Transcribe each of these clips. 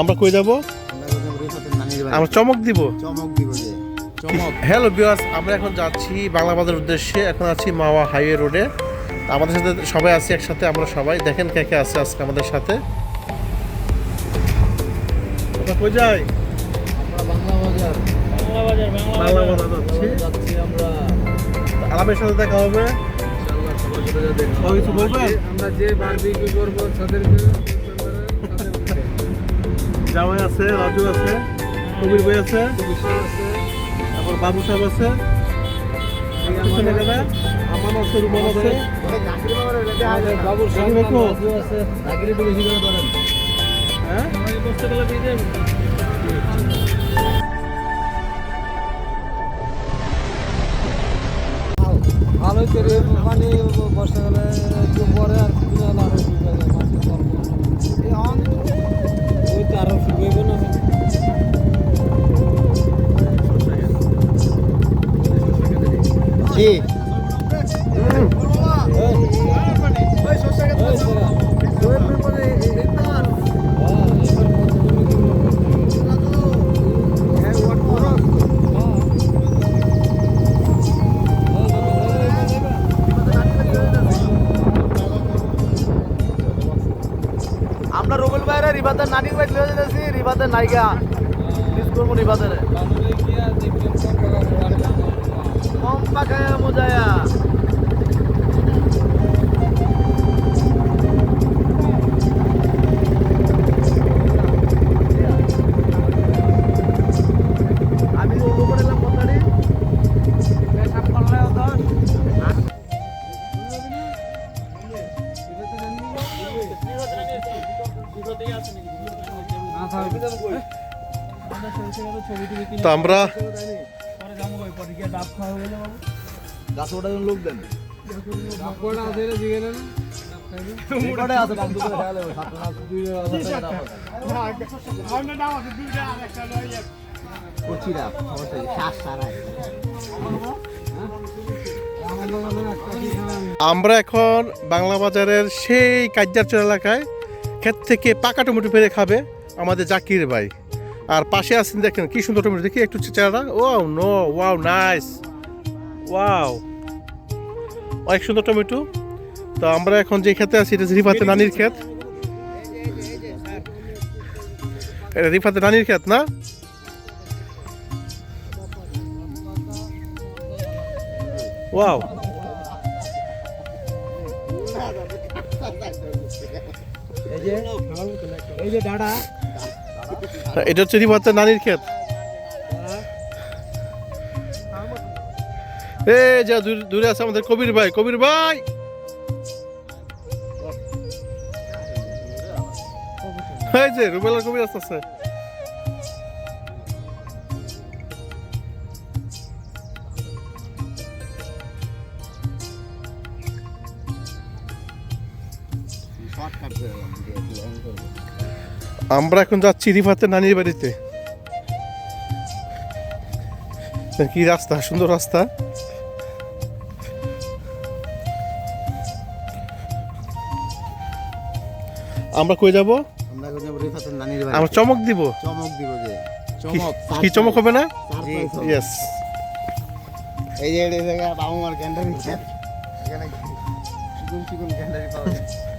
আমরা কই যাব? আমরা চমক দিব। চমক দিব যে। হ্যালো বিয়াস আমরা এখন যাচ্ছি বাংলা বাজার উদ্দেশ্যে। এখন আছি মাওয়া হাইওয়ে রোডে। আমাদের সাথে সবাই আছি একসাথে আমরা সবাই। দেখেন কে কে আছে আজকে আমাদের সাথে। আমরা কই যাই? আলামের সাথে দেখা হবে। আমরা যে বারবিকিউ করব তাদের জামাই আছে রাজু আছে কবির ভাই আছে তারপর বাবু সাহেব আছে পিছনে কারা? আছে রুমান আছে বাবুর? আছে হ্যাঁ ভালোই মানে বর্ষাকালে পরে আর কিছু না কি আমরা রুবেল ভাইরা রিবাতের নানির বাড়ি লয়ে যেতেছি রিবাতের নায়িকা। মিস করব রিবাতের কম পাখায়া মজায়া তো আমরা গাছ ওটা লোক দেন? শ্বাস সারায় আমরা এখন বাংলা বাজারের সেই কাজ্যারচর এলাকায় ক্ষেত থেকে পাকা টমেটো পেরে খাবে আমাদের জাকির ভাই। আর পাশে আছেন দেখেন, কি সুন্দর টমেটো, দেখি একটু চেহারা oh no, wow, nice. Wow, অনেক সুন্দর টমেটো। তো আমরা এখন যে খেতে আছি, এটা রিফাতে নানির ক্ষেত। এটা রিফাতে নানির ক্ষেত, না? ওয়াও। এই যে এই যে ডাডা এটা হচ্ছে রিফাতে নানির ক্ষেত এ যা, দূর- আছে আমাদের কবির ভাই কবির ভাই! এই যে, রুবেলার কবির আসতেছে। আমরা এখন যাচ্ছি রিফাতে নানির বাড়িতে। কি রাস্তা সুন্দর রাস্তা। আমরা কই যাব? আমরা আমরা চমক দিব? চমক দিব যে। কি- চমক হবে না? ইয়েস এই যে বাবু মার ক্যান্ডারি এখানে চিকন চিকন ক্যান্ডারি পাওয়া যায়।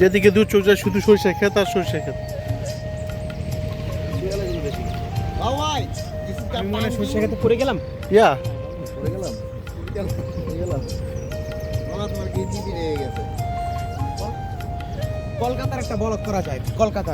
যেদিকে দূর চোখ যায় শুধু সরিষা খেত আর সরিষা খেত ইয়া। কলকাতার একটা বলক করা যায় কলকাতা